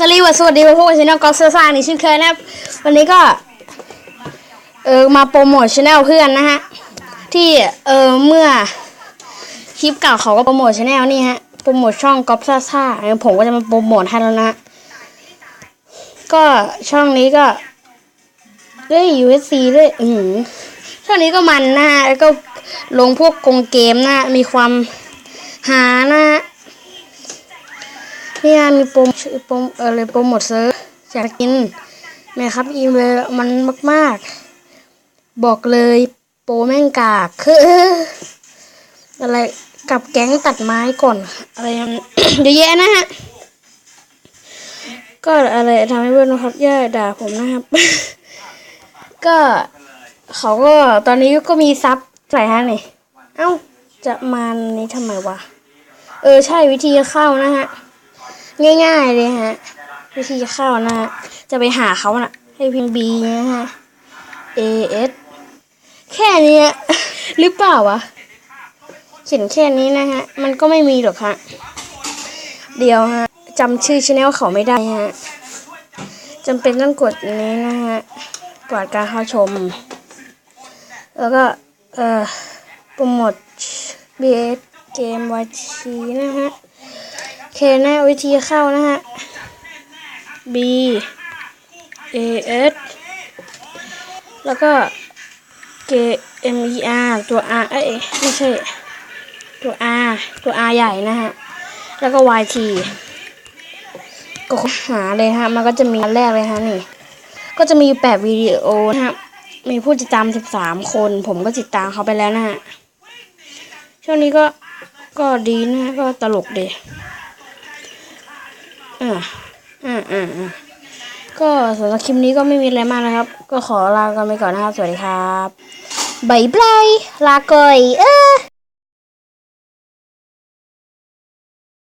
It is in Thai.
สวัสดีสวัสดีพวกเราชแนลก็เซอร์ซ่านี่เช่นเคยนะครับ วันนี้ก็เออมาโปรโมทชแนลเพื่อนนะฮะ ที่เออเมื่อคลิปเก่าเขาก็โปรโมทชแนลนี่ฮะ โปรโมทช่องก๊อฟซ่าซ่าผมก็จะมาโปรโมทให้แล้วนะ ก็ช่องนี้ก็ด้วย USC ด้วยอืมช่องนี้ก็มันนะฮะแล้วก็ลงพวกกงเกมนะมีความหานะ นี่ยมีโปรโมโปรเออเลยโปรโมทเซิร์ฟอยากกินแม่ครับอีเมลมันมาก ๆ บอกเลยโปรแม่งกากคืออะไรกับแก๊งตัดไม้ก่อน อะไรเยอะแยะนะฮะ ก็อะไรทำให้เพื่อนนะครับย่าด่าผมนะครับ ก็เขาก็ตอนนี้ก็มีซับใส่ฮะนี่ เอ้า จะมานี้ทำไมวะ เออใช่วิธีเข้านะฮะ ง่าย ๆ เลยฮะ วิธีเข้านะฮะ จะไปหาเขาน่ะ ให้พิมพ์ B นะฮะ A S แค่นี้หรือเปล่าวะ เขียนแค่นี้นะฮะ มันก็ไม่มีหรอกฮะ เดี๋ยวฮะจำชื่อชแนลเขาไม่ได้ฮะจำเป็นต้องกดนี้นะฮะกดการเข้าชม แล้วก็เอ่อโปรโมท B S เกมวชีนะฮะ เคนะวิธีเข้านะฮะ B A S แล้วก็ G M E R ตัว R เอ้ยไม่ใช่ ตัว R ตัว R ใหญ่นะฮะ แล้วก็ Y T ก็ค้นหาเลยฮะ มันก็จะมีอันแรกเลยฮะนี่ ก็จะมีแปดวิดีโอนะฮะ มีผู้ติดตามสิบสามคน ผมก็ติดตามเขาไปแล้วนะฮะ ช่วงนี้ก็ ก็ดีนะฮะ ก็ตลกดี ออ่าอ่าอ่าก็สำหรับคลิปนี้ก็ไม่มีอะไรมากนะครับ ก็ขอลากันไปก่อนนะครับ สวัสดีครับบายบายลาก่อยเออ